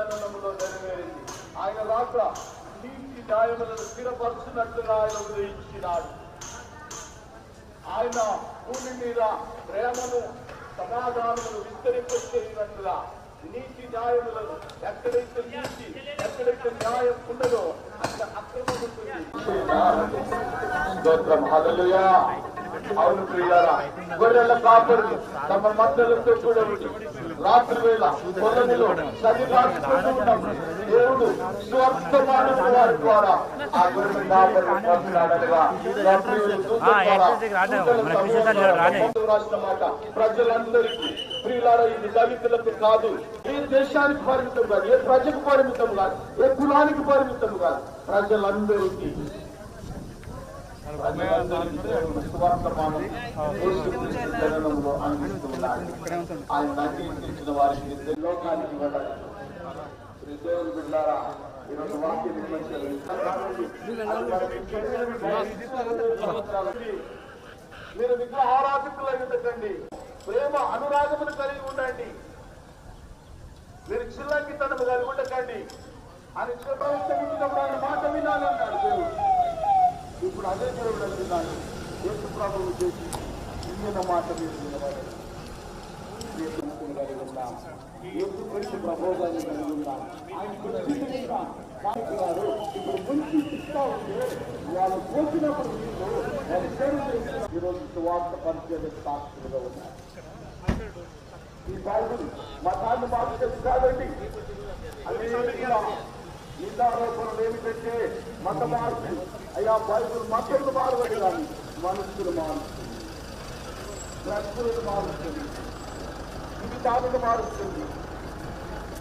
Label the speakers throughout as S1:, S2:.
S1: జననంలో నెరవేరింది. ఆయన రాక నీతి న్యాయములను స్థిరపరచున్నట్లుగా ఆయన ఉదయించినాడు. ఆయన భూమి మీద ప్రేమను సమాధానమును విస్తరింపచేసినట్లుగా నీతి న్యాయములను ఎక్కడైతే నీతి ఎక్కడైతే న్యాయం ఉండదో అక్కడ అక్రమం ఉంటుంది అవును ప్రియారా. గొర్రెల కాపరులు తమ మందలతో కూడా రాత్రి వేళ పొలములో చలి కాచుకుంటూ ఉన్నప్పుడు దేవుడు స్వర్గమాన వారి ద్వారా ఆ గొర్రెల కాపరులు పంపినాడనగా రాసిన మాట ప్రజలందరికీ ప్రియులారా ఇది దళితులకు కాదు ఏ దేశానికి పరిమితం కాదు ఏ ప్రజకు పరిమితం కాదు ఏ కులానికి పరిమితం కాదు. ప్రజలందరికీ ఆయన వారికి లోకానికి వెళ్ళాలి దేవుని బిడ్డారా ఈరోజు వాక్యం మీరు విగ్రహారాధికులు ఆరాధికులై ప్రేమ అనురాగమును కలిగి ఉండండి మీరు చిల్లంకితనము కలిగి ఉండకండి అని చిన్న ఇప్పుడు అదే దేవుడు అంటున్నాడు యేసు ప్రభువు చేసి ఇంగిన మాట మీరు వినవాలి యేసుక్రీస్తుని కలిగి ఉందాం. యేసుక్రీస్తు ప్రభోగాన్ని కలిగి ఉందాం. ఆయనకు నచ్చిందిగా వారికి వారు ఇప్పుడు ముంచి ఇస్తా ఉంటే వాళ్ళు పోసినప్పుడు వీళ్ళు వారి సేవ చేసిన ఈరోజు సువార్త పరిచయం సాక్షులుగా ఉన్నారు ఈ బైబిల్ మతాన్ని మార్చేది కాదండి అది నిందారోపణలు ఏమిటంటే మత మార్పు అయ్యా బైబుల్ మతలు మారవదు కానీ మనుషులు మారుస్తుంది. ప్రకృతి మారుస్తుంది. జీవితాలను మారుస్తుంది.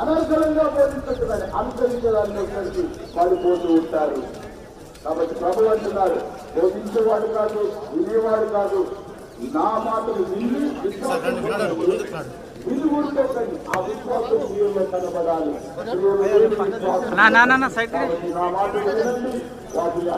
S1: అనర్గళంగా బోధించుంటున్నాడు అనుసరించడానికి కలిసి వాళ్ళు పోతూ ఉంటారు. కాబట్టి ప్రభు అంటున్నారు బోధించేవాడు కాదు వినేవాడు కాదు. నా మాటలు విని విని ఊరుకోకండి ఆ విశ్వాసం జీవుల్లో కనబడాలి.
S2: నా నా నా సైడ్
S1: కాబట్టి నా మాటలు వాటిని